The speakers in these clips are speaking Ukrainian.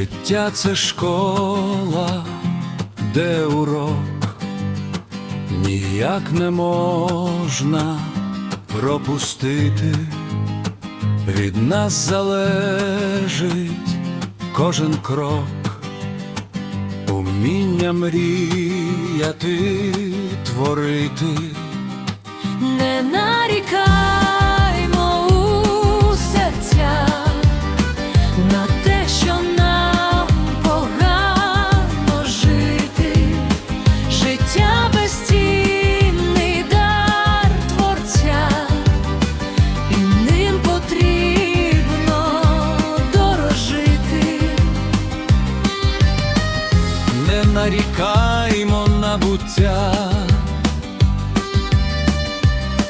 Життя це школа, де урок ніяк не можна пропустити. Від нас залежить кожен крок, уміння мріяти, творити. Не нарікаймо не нарікаймо на буття,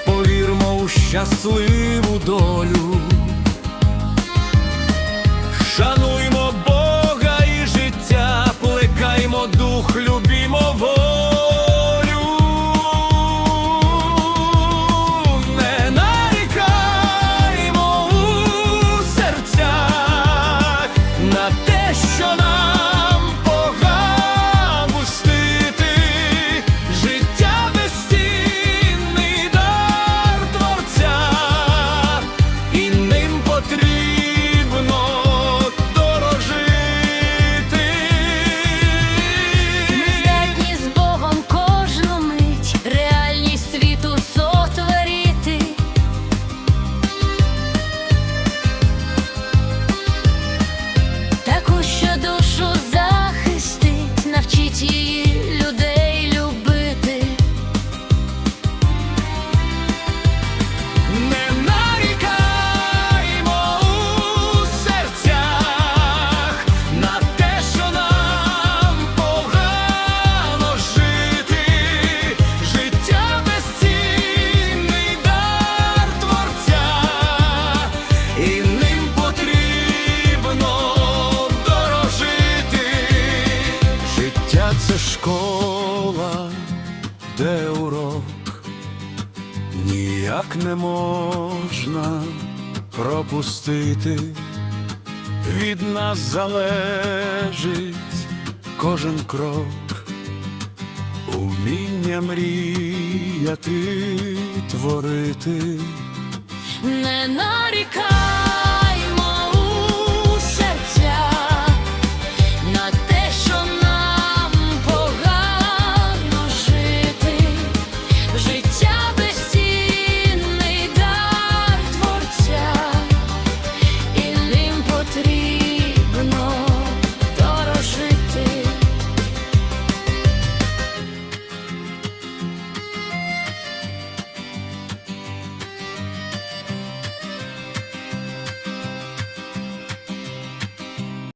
повірмо у щасливу долю, шануймо це школа, де урок ніяк не можна пропустити, від нас залежить кожен крок, уміння мріяти, творити. Не нарікай.